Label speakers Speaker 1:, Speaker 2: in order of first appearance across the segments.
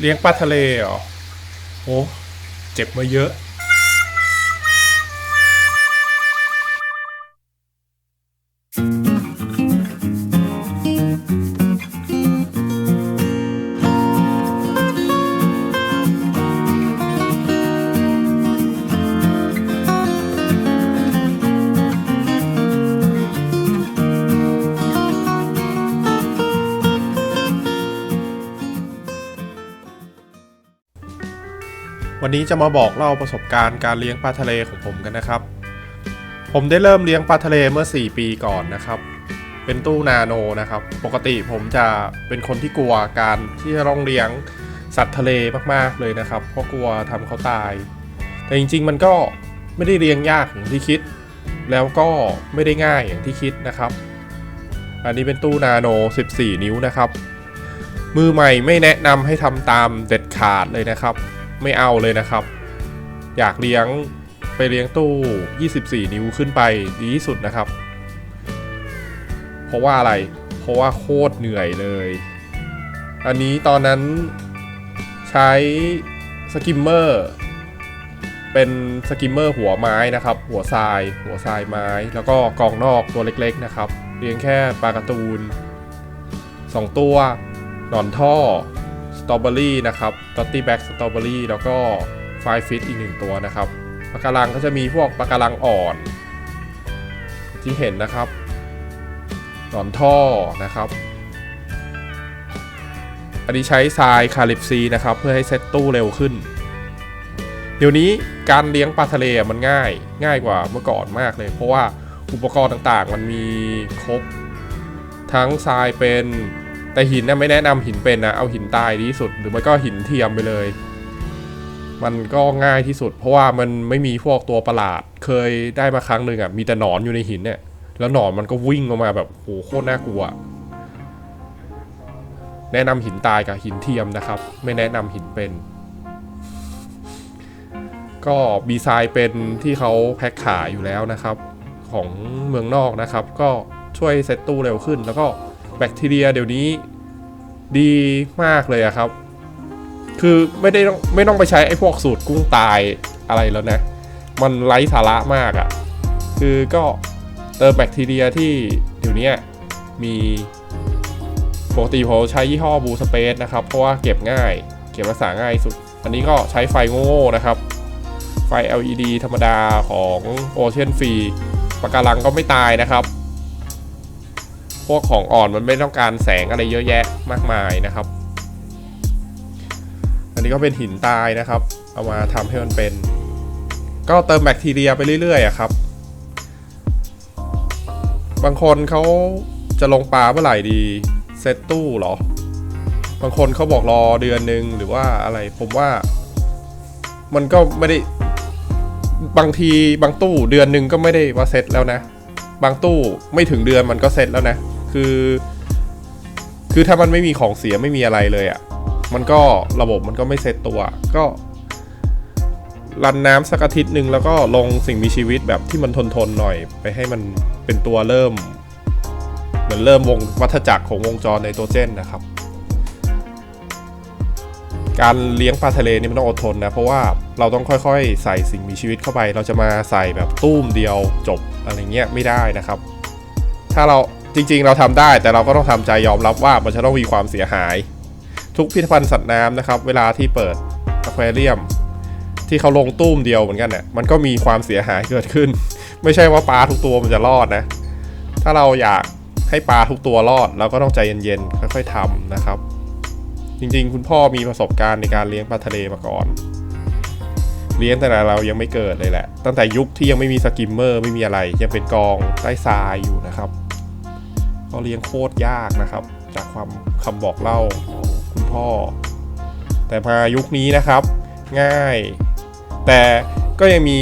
Speaker 1: เลี้ยงปลาทะเลเหรอโอ้เจ็บมาเยอะ นี้จะมาบอกเล่าประสบการณ์การเลี้ยงปลาทะเลของผมกันนะครับ ผมได้เริ่มเลี้ยงปลาทะเลเมื่อ 4 ปีก่อนนะครับ เป็นตู้นาโนนะครับ ปกติผมจะเป็นคนที่กลัวการที่จะต้องเลี้ยงสัตว์ทะเลมากๆเลยนะครับ เพราะกลัวทำเขาตาย แต่จริงๆมันก็ไม่ได้เลี้ยงยากอย่างที่คิด แล้วก็ไม่ได้ง่ายอย่างที่คิดนะครับ อันนี้เป็นตู้นาโน 14 นิ้วนะครับ มือใหม่ไม่แนะนำให้ทำตามเด็ดขาดเลยนะครับ ไม่เอาเลยนะครับ อยากเลี้ยงไปเลี้ยงตู้ 24 นิ้วขึ้นไปดีที่สุดนะครับ เพราะว่าอะไร เพราะว่าโคตรเหนื่อยเลย อันนี้ตอนนั้นใช้สกิมเมอร์เป็นสกิมเมอร์หัวไม้นะครับ หัวทราย หัวทรายไม้ แล้วก็กองนอกตัวเล็กๆนะครับ เลี้ยงแค่ปลาการ์ตูน 2 ตัว หนอนท่อ ตรอเบอรี่นะครับตอตตี้แบ็กสตรอเบอรี่แล้วก็ไฟฟิตอีกหนึ่งตัวนะครับปะการังก็จะมีพวกปะการังอ่อน ที่เห็นนะครับหนอนท่อนะครับ อันนี้ใช้ทรายคาลิปซีนะครับ เพื่อให้เซตตู้เร็วขึ้น เดี๋ยวนี้การเลี้ยงปลาทะเลมันง่ายง่ายกว่าเมื่อก่อนมากเลย เพราะว่าอุปกรณ์ต่างๆ มันมีครบ ทั้งทรายเป็น แต่หินนะไม่แนะนำหินเป็นนะเอาหินตายดีที่สุด หรือไม่ก็หินเทียมไปเลย มันก็ง่ายที่สุด เพราะว่ามันไม่มีพวกตัวประหลาด เคยได้มาครั้งหนึ่งอะมีแต่หนอนอยู่ในหินเนี่ย แล้วหนอนมันก็วิ่งออกมาแบบโหโคตรน่ากลัว แนะนำหินตายกับหินเทียมนะครับ ไม่แนะนำหินเป็น ก็บีไซน์เป็นที่เขาแพ็คขายอยู่แล้วนะครับ ของเมืองนอกนะครับ ก็ช่วยเซตตู้เร็วขึ้นแล้วก็ แบคทีเรียเดี๋ยวนี้ดีมากเลยอะครับ คือไม่ได้ต้องไม่ต้องไปใช้ไอ้พวกสูตรกุ้งตายอะไรแล้วนะ มันไร้สาระมากอะคือก็เติมแบคทีเรียที่เดี๋ยวนี้มีปกติผมใช้ยี่ห้อบูสเปซนะครับ เพราะว่าเก็บง่าย เก็บรักษาง่ายสุด อันนี้ก็ใช้ไฟโง่ๆนะครับ ไฟ LED ธรรมดาของ Ocean Free ปะการังก็ไม่ตายนะครับ วกของอ่อนมันไม่ต้องการแสงอะไรเยอะแยะมากมายนะครับ อันนี้ก็เป็นหินตายนะครับ เอามาทำให้มันเป็น ก็เติมแบคทีเรียไปเรื่อยๆครับ บางคนเขาจะลงปลาเมื่อไหร่ดีเซตตู้เหรอ บางคนเขาบอกรอเดือนหนึ่งหรือว่าอะไรผมว่า มันก็ไม่ได้บางทีบางตู้เดือนหนึ่งก็ไม่ได้ว่าเซตแล้วนะ บางตู้ไม่ถึงเดือนมันก็เซตแล้วนะ คือ คือถ้ามันไม่มีของเสียไม่มีอะไรเลยอะ่ะ มันก็ระบบมันก็ไม่เซตตัว ก็รันน้ำสักอาทิตย์หนึ่งแล้วก็ลงสิ่งมีชีวิตแบบที่มันทนทนๆหน่อย ไปให้มันเป็นตัวเริ่ม เหมือนเริ่มวงวัฏจักรของวงจรไนโตรเจนนะครับ การเลี้ยงปลาทะเลนี่มันต้องอดทนนะ เพราะว่าเราต้องค่อยๆ ใส่สิ่งมีชีวิตเข้าไป เราจะมาใส่แบบตุ้มเดียวจบอะไรเงี้ยไม่ได้นะครับ ถ้าเรา จริงๆ เราทำได้แต่เราก็ต้องทำใจยอมรับว่ามันจะต้องมีความเสียหาย ทุกพิพิธภัณฑ์สัตว์น้ำนะครับ เวลาที่เปิดอควาเรียม ที่เขาลงตุ้มเดียวเหมือนกันเนี่ยมันก็มีความเสียหายเกิดขึ้น ไม่ใช่ว่าปลาทุกตัวมันจะรอดนะ ถ้าเราอยากให้ปลาทุกตัวรอด เราก็ต้องใจเย็นๆค่อยๆทำนะครับ จริงๆ คุณพ่อมีประสบการณ์ในการเลี้ยงปลาทะเลมาก่อน เลี้ยงแต่เรายังไม่เกิดเลยแหละ ตั้งแต่ยุคที่ยังไม่มีสกิมเมอร์ไม่มีอะไร ยังเป็นกองใต้ทรายอยู่นะครับ ก็เลี้ยงโคตรยากนะครับ จากความคำบอกเล่าคุณพ่อ แต่มายุคนี้นะครับ ง่าย แต่ก็ยังมี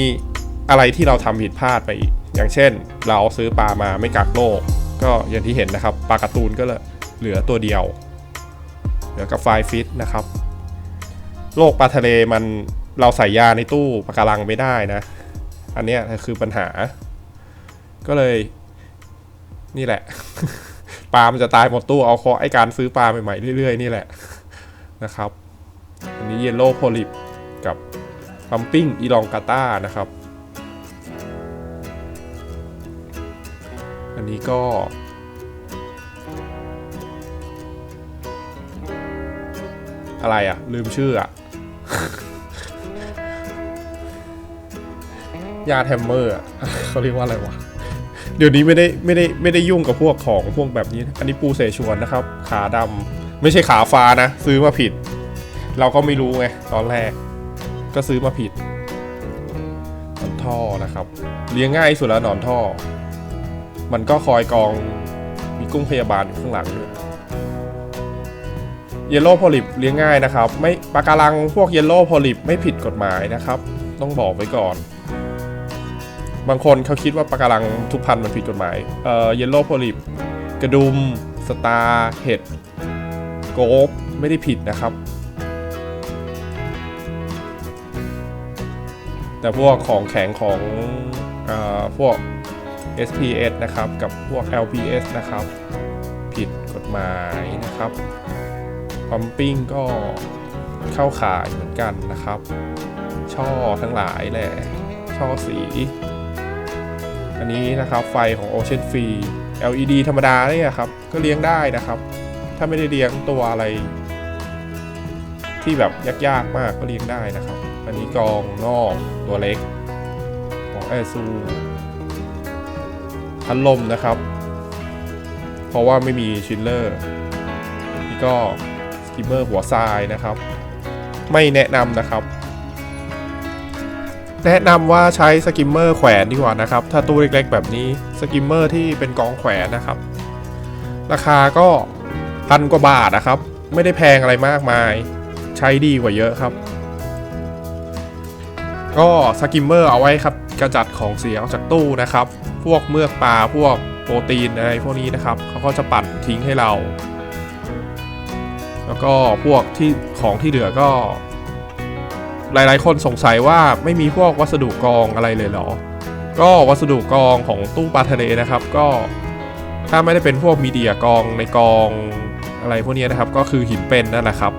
Speaker 1: อะไรที่เราทำผิดพลาดไปอีก อย่างเช่น เราซื้อปลามาไม่กักโรคก็อย่างที่เห็นนะครับปลาการ์ตูนก็เลยเหลือตัวเดียว เหลือกับไฟฟิตนะครับโรคปลาทะเลมันเราใส่ยาในตู้ปะการังไม่ได้นะ อันนี้คือปัญหา ก็เลย นี่แหละ ปลามันจะตายหมดตู้เอาเคาะห์ไอการซื้อปลาใหม่ๆเรื่อยๆ นี่แหละนะครับ อันนี้เยลโล่โพลิปกับพัมปิ้งอีลองกาตานะครับ อันนี้ก็ อะไรอะ ลืมชื่ออะ ยาแทมเมอร์อะเขาเรียกว่าอะไรวะ เดี๋ยวนี้ไม่ได้ไม่ได้ไม่ได้ยุ่งกับพวกของพวกแบบนี้ อันนี้ปูเสฉวนนะครับ ขาดำไม่ใช่ขาฟ้านะ ซื้อมาผิด เราก็ไม่รู้ไงตอนแรก ก็ซื้อมาผิดหนอนท่อนะครับ เลี้ยงง่ายสุดแล้วหนอนท่อ มันก็คอยกองมีกุ้งพยาบาลอยู่ข้างหลังด้วยเยลโล่โพลิปเลี้ยงง่ายนะครับ ไม่ปะการังพวกเยลโล่โพลิปไม่ผิดกฎหมายนะครับ ต้องบอกไว้ก่อน บางคนเขาคิดว่าปะการังทุกพันธุ์มันผิดกฎหมาย เอ่อ เยลโล่โพลิป กระดุม สตาร์เห็ด โกบไม่ได้ผิดนะครับ แต่พวกของแข็งของอพวก SPS นะครับ กับพวก LPS นะครับ ผิดกฎหมายนะครับพัมปิ้งก็เข้าขายเหมือนกันนะครับ ช่อทั้งหลายแหละ ช่อสี อันนี้นะครับไฟของ Ocean Free LED ธรรมดาเนี่ยครับก็เลี้ยงได้นะครับ ถ้าไม่ได้เลี้ยงตัวอะไร ที่แบบยากๆมากก็เลี้ยงได้นะครับ อันนี้กองนอกตัวเล็กของแอซูพัดลมนะครับ เพราะว่าไม่มีชิลเลอร์นี่ก็สกิมเมอร์หัวทรายนะครับ ไม่แนะนำนะครับ แนะนำว่าใช้สกิมเมอร์แขวนดีกว่านะครับ ถ้าตู้เล็กๆแบบนี้สกิมเมอร์ที่เป็นกองแขวนนะครับ ราคาก็พันกว่าบาทนะครับ ไม่ได้แพงอะไรมากมาย ใช้ดีกว่าเยอะครับ ก็สกิมเมอร์เอาไว้ครับกระจัดของเสียออกจากตู้นะครับ พวกเมือกปลาพวกโปรตีนอะไรพวกนี้นะครับเขาก็จะปั่นทิ้งให้เรา แล้วก็พวกที่ของที่เหลือก็ หลายๆ คนสงสัยว่าไม่มีพวกวัสดุกรองอะไรเลยเหรอ ก็วัสดุกรองของตู้ปลาทะเลนะครับ ก็ถ้าไม่ได้เป็นพวกมีเดียกรองในกองอะไรพวกนี้นะครับ ก็คือหินเป็นนั่นแหละครับ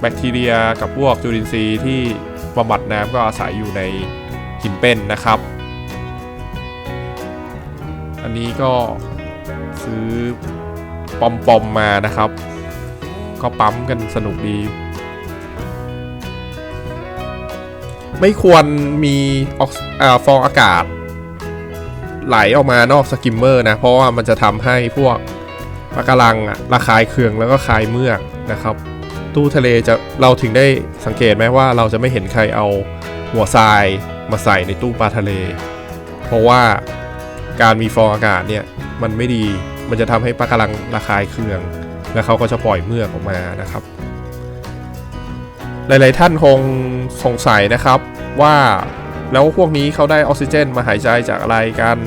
Speaker 1: แบคทีเรียกับพวกจุลินทรีย์ที่บำบัดน้ำก็อาศัยอยู่ในหินเป็นนะครับ อันนี้ก็ซื้อปอมปอมมานะครับ ก็ปั๊มกันสนุกดี ไม่ควรมีออกฟองอากาศ ไหลออกมานอกสกิมเมอร์นะ เพราะว่ามันจะทำให้พวกปะการังอะระคายเคืองแล้วก็คายเมือกนะครับ ตู้ทะเลจะเราถึงได้สังเกตไหมว่าเราจะไม่เห็นใครเอาหัวทรายมาใส่ในตู้ปลาทะเล เพราะว่าการมีฟองอากาศเนี่ยมันไม่ดีมันจะทำให้ปลาการังระคายเคือง แล้วเขาก็จะปล่อยเมือกออกมานะครับ หลาย ๆ ท่านคงสงสัยนะครับ ว่าแล้วพวกนี้เขาได้ออกซิเจนมาหายใจจากอะไรกัน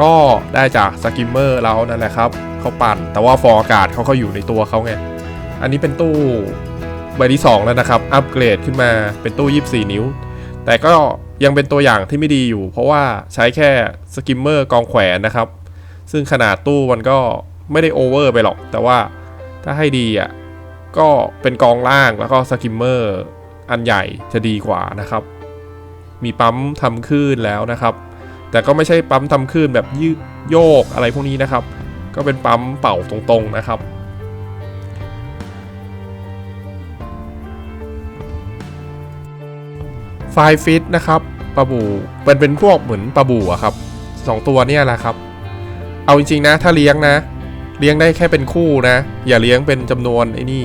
Speaker 1: ก็ได้จากสกิมเมอร์เรานั่นแหละครับเขาปั่น แต่ว่าฟองอากาศเขาก็อยู่ในตัวเขาไง อันนี้เป็นตู้ใบที่ 2 แล้วนะครับ อัปเกรดขึ้นมาเป็นตู้ 24 นิ้ว แต่ก็ยังเป็นตัวอย่างที่ไม่ดีอยู่ เพราะว่าใช้แค่สกิมเมอร์กองแขวนนะครับ ซึ่งขนาดตู้มันก็ไม่ได้โอเวอร์ไปหรอก แต่ว่าถ้าให้ดีอะก็เป็นกองล่างแล้วก็สกิมเมอร์อันใหญ่จะดีกว่านะครับ มีปั๊มทำคลื่นแล้วนะครับ แต่ก็ไม่ใช่ปั๊มทำคลื่นแบบยืดโยกอะไรพวกนี้นะครับ ก็เป็นปั๊มเป่าตรงๆนะครับ ไฟฟิตนะครับปลาบูเป็นเป็นพวกเหมือนปลาบูอะครับสองตัวเนี่ยแหละครับ เอาจริงๆนะถ้าเลี้ยงนะ เลี้ยงได้แค่เป็นคู่นะ อย่าเลี้ยงเป็นจำนวนไอ้นี่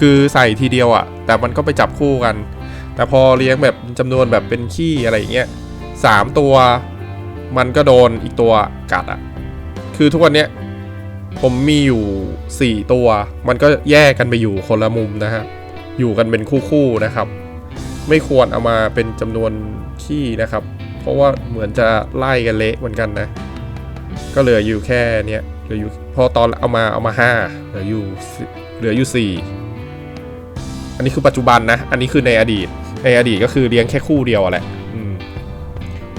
Speaker 1: คือใส่ทีเดียวอะแต่มันก็ไปจับคู่กัน แต่พอเลี้ยงแบบจำนวนแบบเป็นขี้อะไรอย่างเงี้ยสามตัวมันก็โดนอีกตัวกัดอะคือทุกวันเนี้ยผมมีอยู่ 4 ตัว มันก็แยกกันไปอยู่คนละมุมนะฮะ อยู่กันเป็นคู่ๆนะครับ ไม่ควรเอามาเป็นจำนวนขี้นะครับ เพราะว่าเหมือนจะไล่กันเละเหมือนกันนะ ก็เหลืออยู่แค่เนี้ยเหลืออยู่พอตอนเอามาเอามาห้าเหลืออยู่เหลืออยู่สี่ นนี้คือปัจจุบันนะ อันนี้คือในอดีต ในอดีตก็คือเลี้ยงแค่คู่เดียวแหละ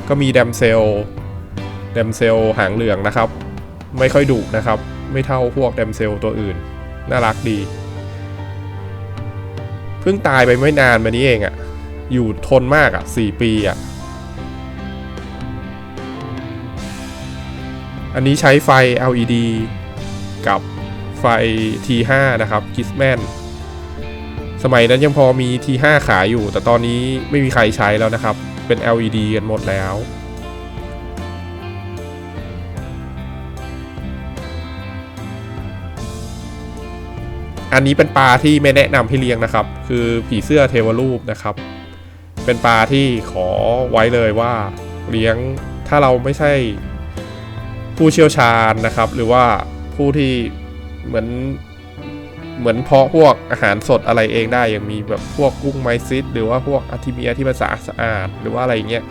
Speaker 1: ก็มีแดมเซลแดมเซลหางเหลืองนะครับ ไม่ค่อยดุนะครับ ไม่เท่าพวกแดมเซลตัวอื่น น่ารักดี เพิ่งตายไปไม่นานมานี้เองอะ่ะ อยู่ทนมากอะ่ะสี่ปีอะ่ะ อันนี้ใช้ไฟ LED กับไฟ T5 นะครับ Gizman สมั สมัยนั้นยังพอมี T5 ขายอยู่ แต่ตอนนี้ไม่มีใครใช้แล้วนะครับ เป็น LED กันหมดแล้วอันนี้เป็นปลาที่ไม่แนะนำให้เลี้ยงนะครับ คือผีเสื้อเทวรูปนะครับ เป็นปลาที่ขอไว้เลยว่าเลี้ยงถ้าเราไม่ใช่ผู้เชี่ยวชาญนะครับ หรือว่าผู้ที่เหมือน เหมือนเพาะพวกอาหารสดอะไรเองได้ย่างมีแบบพวกกุ้งไมซิสหรือว่าพวกอาทิเมียที่มันสะอาดสะอาดหรือว่าอะไรเงี้ย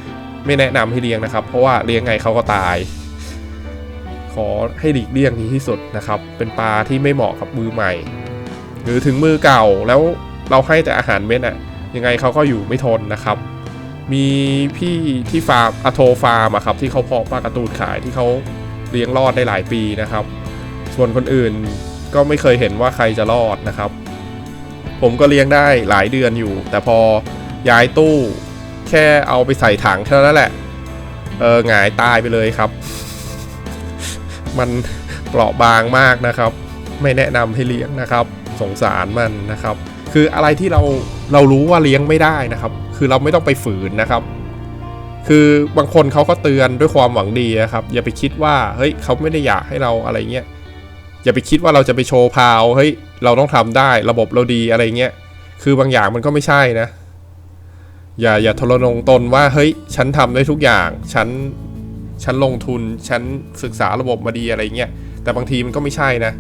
Speaker 1: ไม่แนะนำให้เลี้ยงนะครับ เพราะว่าเลี้ยงไงเขาก็ตาย ขอให้หลีกเลี่ยงดีที่สุดนะครับ เป็นปลาที่ไม่เหมาะกับมือใหม่ หรือถึงมือเก่าแล้วเราให้แต่อาหารเม็ดอะยังไงเขาก็อยู่ไม่ทนนะครับ มีพี่ที่ฟาร์มอโทฟาร์มอะครับที่เขาเพาะปลากระตูนขายที่เขาเลี้ยงรอดได้หลายปีนะครับ ส่วนคนอื่น ก็ไม่เคยเห็นว่าใครจะรอดนะครับ ผมก็เลี้ยงได้หลายเดือนอยู่ แต่พอย้ายตู้แค่เอาไปใส่ถังเท่านั้นแหละ เออหงายตายไปเลยครับ มันเปราะบางมากนะครับ ไม่แนะนำให้เลี้ยงนะครับ สงสารมันนะครับ คืออะไรที่เราเรารู้ว่าเลี้ยงไม่ได้นะครับ คือเราไม่ต้องไปฝืนนะครับคือบางคนเขาก็เตือนด้วยความหวังดีนะครับ อย่าไปคิดว่าเฮ้ยเขาไม่ได้อยากให้เราอะไรเงี้ย อย่าไปคิดว่าเราจะไปโชว์พาวเฮ้ยเราต้องทำได้ระบบเราดีอะไรเงี้ยคือบางอย่างมันก็ไม่ใช่นะ อย่าอย่าทรนงตนว่าเฮ้ยฉันทำได้ทุกอย่างฉันฉันลงทุนฉันศึกษาระบบมาดีอะไรเงี้ยแต่บางทีมันก็ไม่ใช่นะ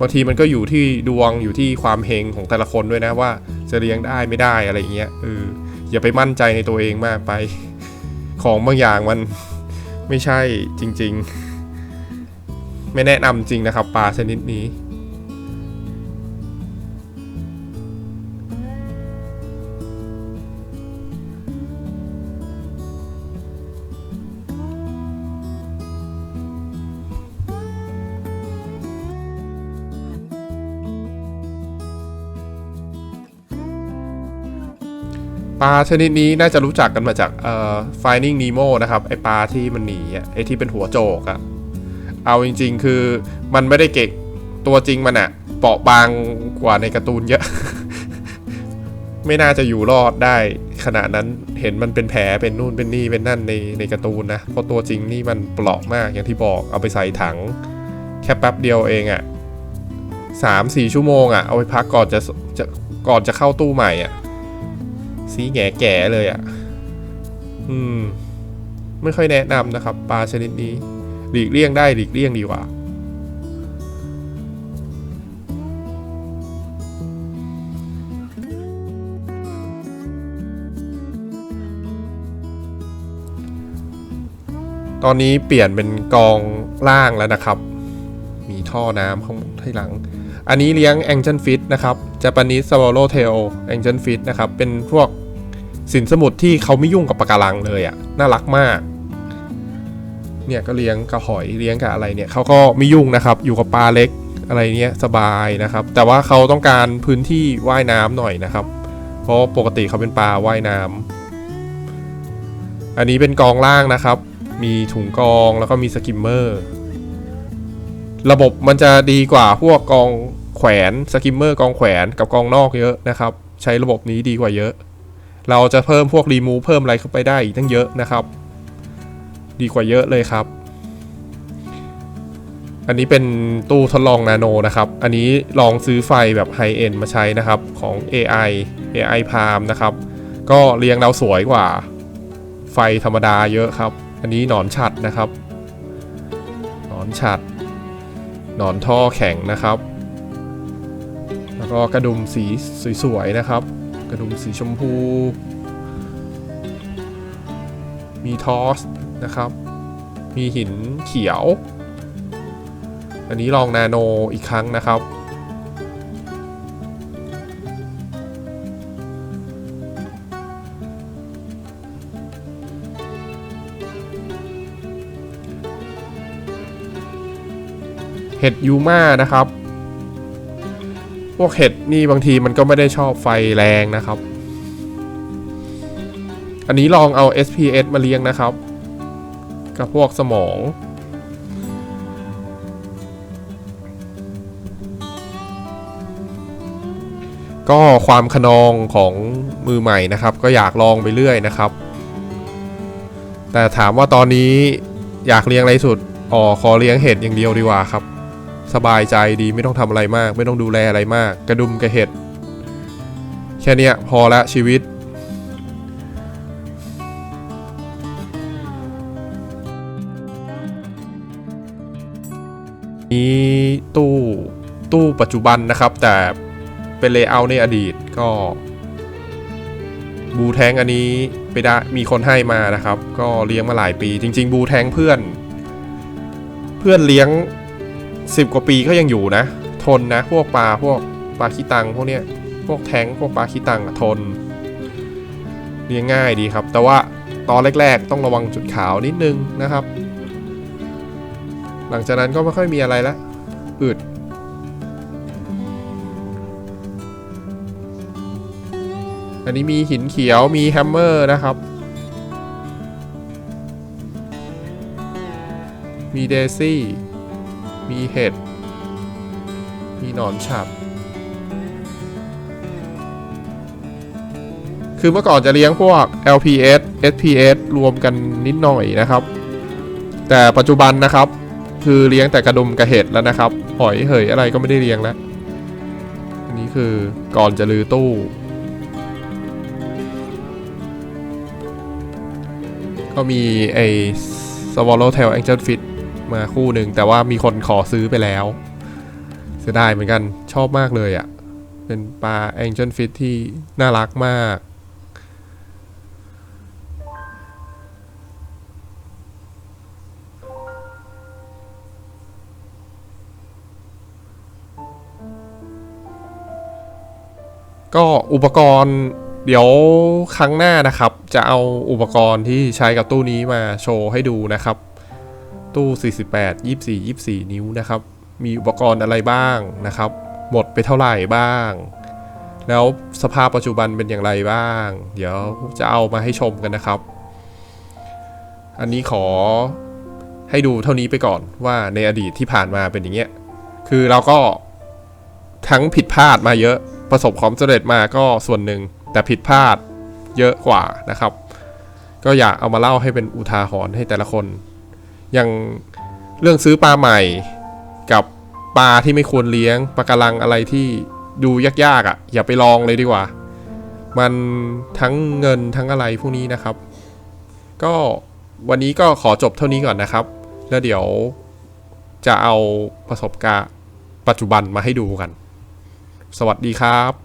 Speaker 1: บางทีมันก็อยู่ที่ดวงอยู่ที่ความเฮงของแต่ละคนด้วยนะว่าจะเลี้ยงได้ไม่ได้อะไรเงี้ยเอออย่าไปมั่นใจในตัวเองมากไป ของบางอย่างมันไม่ใช่จริง ๆ ไม่แนะนำจริงนะครับปลาชนิดนี้ ปลาชนิดนี้น่าจะรู้จักกันมาจากเอ่อ Finding Nemo นะครับ ไอปลาที่มันหนีอะไอที่เป็นหัวโจกอะ เอาจริง ๆ คือมันไม่ได้เก่งตัวจริงมันอะเปราะบางกว่าในการ์ตูนเยอะ ไม่น่าจะอยู่รอดได้ขนาดนั้นเห็นมันเป็นแผลเป็นนู่นเป็นนี่เป็นนั่นในในการ์ตูนนะเพราะตัวจริงนี่มันเปราะมากอย่างที่บอกเอาไปใส่ถัง แค่แป๊บเดียวเองอะสามสี่ชั่วโมงอะเอาไปพักก่อนจะจะก่อนจะเข้าตู้ใหม่อะสีแง่แก่เลยอะ่ะอืม ไม่ค่อยแนะนำนะครับปลาชนิดนี้ หลีกเลี่ยงได้หลีกเลี่ยงดีกว่า ตอนนี้เปลี่ยนเป็นกองล่างแล้วนะครับ มีท่อน้ำข้างข้างหลัง อันนี้เลี้ยง Angel Fish นะครับ Japanese Swallow Tail Angel Fish นะครับ เป็นพวกสินสมุทรที่เขาไม่ยุ่งกับปะการังเลยอะ่ะ น่ารักมาก เนี่ยก็เลี้ยงกับหอยเลี้ยงกับอะไรเนี่ยเขาก็ไม่ยุ่งนะครับ อยู่กับปลาเล็กอะไรเนี้ยสบายนะครับ แต่ว่าเขาต้องการพื้นที่ว่ายน้ำหน่อยนะครับ เพราะปกติเขาเป็นปลาว่ายน้ำอันนี้เป็นกองล่างนะครับ มีถุงกองแล้วก็มีสกิมเมอร์ระบบมันจะดีกว่าพวกกองแขวนสกิมเมอร์กองแขวนกับกองนอกเยอะนะครับ ใช้ระบบนี้ดีกว่าเยอะ เราจะเพิ่มพวกรีมูเพิ่มอะไรเข้าไปได้อีกตั้งเยอะนะครับ ดีกว่าเยอะเลยครับ อันนี้เป็นตู้ทดลองนาโนนะครับ อันนี้ลองซื้อไฟแบบไฮเอ็นมาใช้นะครับของ AI AI Palm นะครับ ก็เรียงเราสวยกว่าไฟธรรมดาเยอะครับ อันนี้หนอนฉัดนะครับ หนอนฉัด หนอนท่อแข็งนะครับ แล้วก็กระดุมสีสวยๆนะครับ กระดุมสีชมพู มีทอส นะครับ มีหินเขียว อันนี้ลองนาโนอีกครั้งนะครับ เห็ดยูมานะครับ พวกเห็ดนี่บางทีมันก็ไม่ได้ชอบไฟแรงนะครับอันนี้ลองเอา SPS มาเลี้ยงนะครับ กับพวกสมอง ก็ความขนองของมือใหม่นะครับ ก็อยากลองไปเรื่อยนะครับ แต่ถามว่าตอนนี้อยากเลี้ยงอะไรสุดอ๋อขอเลี้ยงเห็ดอย่างเดียวดีกว่าครับ สบายใจดีไม่ต้องทำอะไรมาก ไม่ต้องดูแลอะไรมาก กระดุมกระเห็ดแค่นี้พอละชีวิต นี้ตู้ตู้ปัจจุบันนะครับ แต่เป็นเลเยอร์ในอดีตก็บูแทงอันนี้ไปได้มีคนให้มานะครับ ก็เลี้ยงมาหลายปี จริง ๆ บูแทงเพื่อน เพื่อนเลี้ยง 10 กว่าปีก็ยังอยู่นะ ทนนะ พวกปลาพวกปลาขี้ตังพวกเนี้ยพวกแทงพวกปลาขี้ตังทนเลี้ยงง่ายดีครับ แต่ว่าตอนแรก ๆ ต้องระวังจุดขาวนิดนึงนะครับ หลังจากนั้นก็ไม่ค่อยมีอะไรละอืดอันนี้มีหินเขียวมีแฮมเมอร์นะครับ มีเดซี่ มีเห็ด มีหนอนฉับ คือเมื่อก่อนจะเลี้ยงพวก LPS SPS รวมกันนิดหน่อยนะครับ แต่ปัจจุบันนะครับ คือเลี้ยงแต่กระดุมกระเห็ดแล้วนะครับ หอยเหยอะไรก็ไม่ได้เลี้ยงแล้ว อันนี้คือก่อนจะลือตู้ ก็มีไอ้ Swallowtail Angel Fish มาคู่หนึ่งแต่ว่ามีคนขอซื้อไปแล้ว เสียดายเหมือนกันชอบมากเลยอะ่ะ เป็นปลา Angel Fish ที่น่ารักมาก ก็อุปกรณ์เดี๋ยวครั้งหน้านะครับ จะเอาอุปกรณ์ที่ใช้กับตู้นี้มาโชว์ให้ดูนะครับ ตู้ 48 24 24 นิ้วนะครับ มีอุปกรณ์อะไรบ้างนะครับ หมดไปเท่าไหร่บ้าง แล้วสภาพปัจจุบันเป็นอย่างไรบ้าง เดี๋ยวจะเอามาให้ชมกันนะครับ อันนี้ขอให้ดูเท่านี้ไปก่อนว่าในอดีตที่ผ่านมาเป็นอย่างเงี้ย คือเราก็ทั้งผิดพลาดมาเยอะ ประสบความสำเร็จมาก็ส่วนหนึ่ง แต่ผิดพลาดเยอะกว่านะครับ ก็อยากเอามาเล่าให้เป็นอุทาหรณ์ให้แต่ละคน อย่างเรื่องซื้อปลาใหม่กับปลาที่ไม่ควรเลี้ยงปลากระลังอะไรที่ดูยากๆอะ่ะ อย่าไปลองเลยดีกว่า มันทั้งเงินทั้งอะไรพวกนี้นะครับ ก็วันนี้ก็ขอจบเท่านี้ก่อนนะครับ แล้วเดี๋ยวจะเอาประสบการณ์ปัจจุบันมาให้ดูกัน สวัสดีครับ